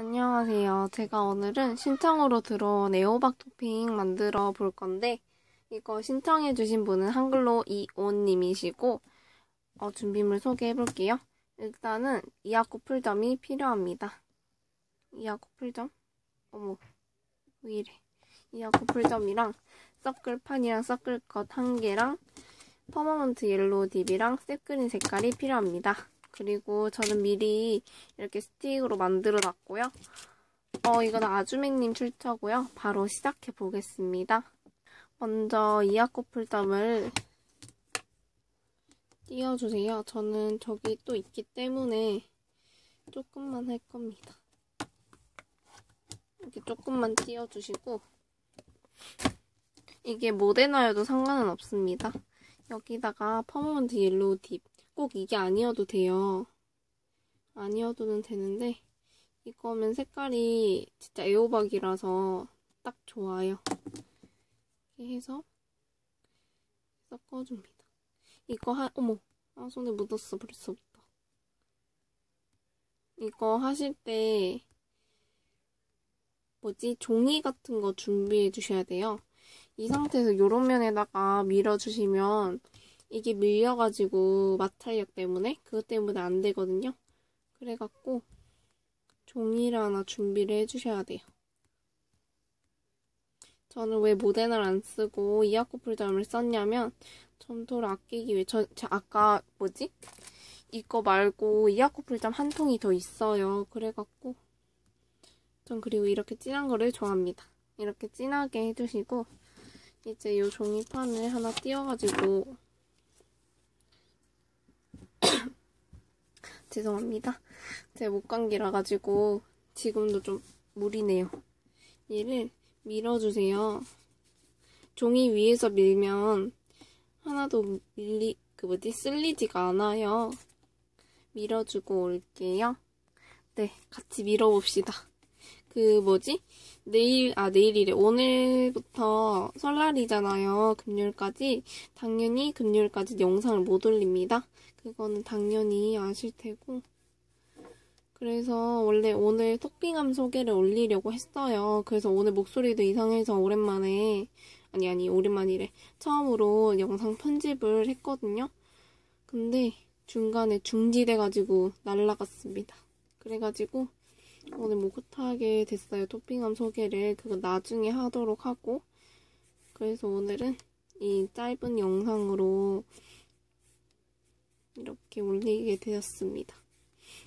안녕하세요. 제가 오늘은 신청으로 들어온 애호박 토핑 만들어 볼 건데, 이거 신청해 주신 분은 한글로 이온님이시고, 어, 준비물 소개해 볼게요. 일단은 이하코 풀점이 필요합니다. 이하코 풀점? 어머, 왜 이래. 이하코 풀점이랑 서클판이랑 서클컷 한 개랑 퍼머먼트 옐로우 딥이랑 셋그린 색깔이 필요합니다. 그리고 저는 미리 이렇게 스틱으로 만들어 놨고요. 어, 이건 아주맹님 출처고요. 바로 시작해 보겠습니다. 먼저 이하코 풀점을 띄워주세요. 저는 저기 또 있기 때문에 조금만 할 겁니다. 이렇게 조금만 띄워주시고 이게 모데나여도 상관은 없습니다. 여기다가 퍼머먼트 옐로우 딥. 꼭 이게 아니어도 돼요. 아니어도는 되는데 이거면 색깔이 진짜 애호박이라서 딱 좋아요. 이렇게 해서 섞어줍니다. 이거 하, 어머, 아, 손에 묻었어, 벌써부터. 이거 하실 때, 뭐지, 종이 같은 거 준비해 주셔야 돼요. 이 상태에서 요런 면에다가 밀어주시면 이게 밀려가지고 마찰력 때문에 그것 때문에 안 되거든요. 그래갖고 종이를 하나 준비를 해주셔야 돼요. 저는 왜 모데나를 안 쓰고 이하코풀점을 썼냐면 점토를 아끼기 위해 저, 저 아까 뭐지? 이거 말고 이하코풀점 한 통이 더 있어요. 그래갖고 전 그리고 이렇게 진한 거를 좋아합니다. 이렇게 진하게 해주시고 이제 이 종이판을 하나 띄워가지고 죄송합니다. 제 목감기라 가지고 지금도 좀 무리네요. 얘를 밀어주세요. 종이 위에서 밀면 하나도 밀리 그 뭐지 쓸리지가 않아요. 밀어주고 올게요. 네, 같이 밀어봅시다. 그 뭐지? 내일 아 내일이래 오늘부터 설날이잖아요. 금요일까지 당연히 금요일까지 영상을 못 올립니다. 그거는 당연히 아실 테고. 그래서 원래 오늘 토핑함 소개를 올리려고 했어요. 그래서 오늘 목소리도 이상해서 오랜만에, 아니, 아니, 오랜만이래. 처음으로 영상 편집을 했거든요. 근데 중간에 중지돼가지고 날라갔습니다. 그래가지고 오늘 못하게 됐어요. 토핑함 소개를. 그거 나중에 하도록 하고. 그래서 오늘은 이 짧은 영상으로 이렇게 올리게 되었습니다.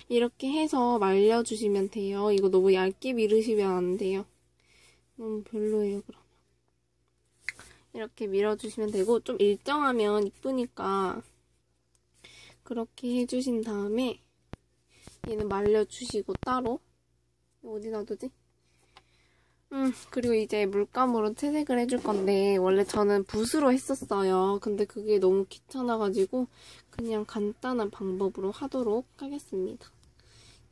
이렇게 해서 말려주시면 돼요. 이거 너무 얇게 밀으시면 안 돼요. 너무 별로예요, 그러면. 이렇게 밀어주시면 되고, 좀 일정하면 이쁘니까 그렇게 해주신 다음에 얘는 말려주시고 따로 어디 놔두지? 음, 그리고 이제 물감으로 채색을 해줄 건데, 원래 저는 붓으로 했었어요. 근데 그게 너무 귀찮아가지고, 그냥 간단한 방법으로 하도록 하겠습니다.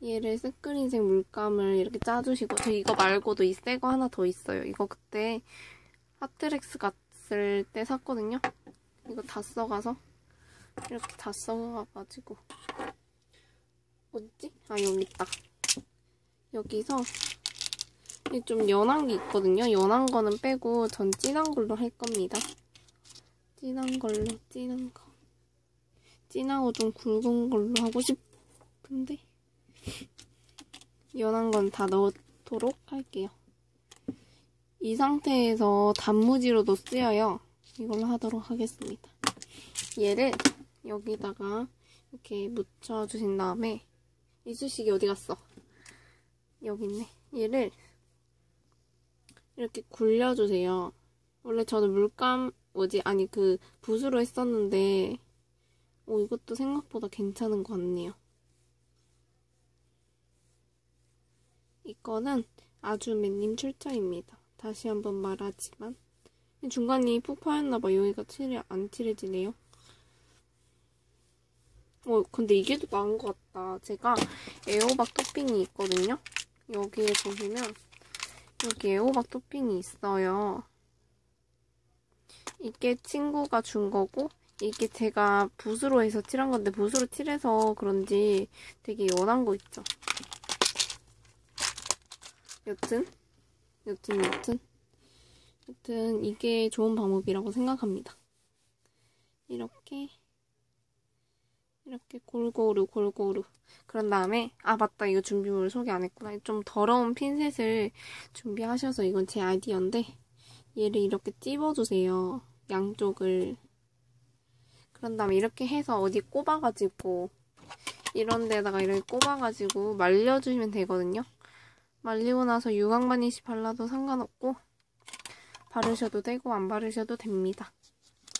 얘를 스크린색 물감을 이렇게 짜주시고, 저 이거 말고도 이 새 거 하나 더 있어요. 이거 그때 하트렉스 갔을 때 샀거든요. 이거 다 써가서, 이렇게 다 써가지고. 어딨지? 아, 여기 있다. 여기서 좀 연한 게 있거든요. 연한 거는 빼고 전 진한 걸로 할 겁니다. 진한 걸로, 진한 거. 진하고 좀 굵은 걸로 하고 싶은데 연한 건 다 넣도록 할게요. 이 상태에서 단무지로도 쓰여요. 이걸로 하도록 하겠습니다. 얘를 여기다가 이렇게 묻혀주신 다음에 이쑤시개 어디 갔어? 여기 있네. 얘를 이렇게 굴려주세요. 원래 저는 물감, 뭐지, 아니 그 붓으로 했었는데 오, 이것도 생각보다 괜찮은 것 같네요. 이거는 아주매님 출처입니다. 다시 한번 말하지만 중간이 푹 파였나봐. 여기가 칠이 안 칠해지네요. 어, 근데 이게 더 나은 것 같다. 제가 애호박 토핑이 있거든요. 여기에 보시면 여기 애호박 토핑이 있어요. 이게 친구가 준 거고 이게 제가 붓으로 해서 칠한 건데 붓으로 칠해서 그런지 되게 연한 거 있죠. 여튼, 여튼, 여튼, 여튼, 이게 좋은 방법이라고 생각합니다. 이렇게, 이렇게 골고루, 골고루. 그런 다음에, 아, 맞다. 이거 준비물 소개 안 했구나. 좀 더러운 핀셋을 준비하셔서 이건 제 아이디어인데, 얘를 이렇게 찝어주세요. 양쪽을. 그런 다음에 이렇게 해서 어디 꼽아가지고, 이런 데다가 이렇게 꼽아가지고 말려주시면 되거든요. 말리고 나서 유광 바니시 발라도 상관없고 바르셔도 되고 안 바르셔도 됩니다.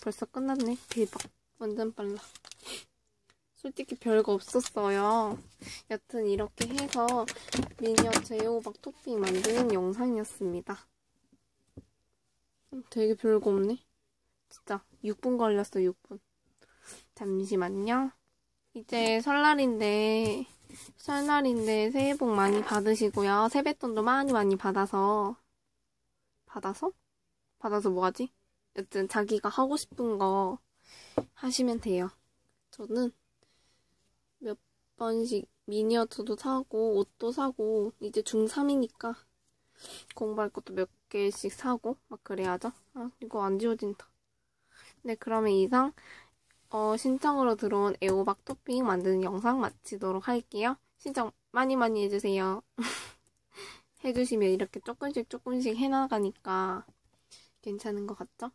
벌써 끝났네. 대박. 완전 빨라. 솔직히 별거 없었어요. 여튼 이렇게 해서 미니어처 애호박 토핑 만드는 영상이었습니다. 음, 되게 별거 없네. 진짜 6분 걸렸어, 6분. 잠시만요. 이제 설날인데 설날인데 새해 복 많이 받으시고요. 세뱃돈도 많이 많이 받아서 받아서? 받아서 뭐하지? 여튼 자기가 하고 싶은 거 하시면 돼요. 저는 몇 번씩 미니어처도 사고 옷도 사고 이제 중3이니까 공부할 것도 몇 개씩 사고 막 그래야죠. 아 이거 안 지워진다. 네 그러면 이상 어, 신청으로 들어온 애호박 토핑 만드는 영상 마치도록 할게요. 신청 많이 많이 해주세요. 해주시면 이렇게 조금씩 조금씩 해나가니까 괜찮은 것 같죠?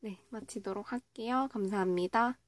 네, 마치도록 할게요. 감사합니다.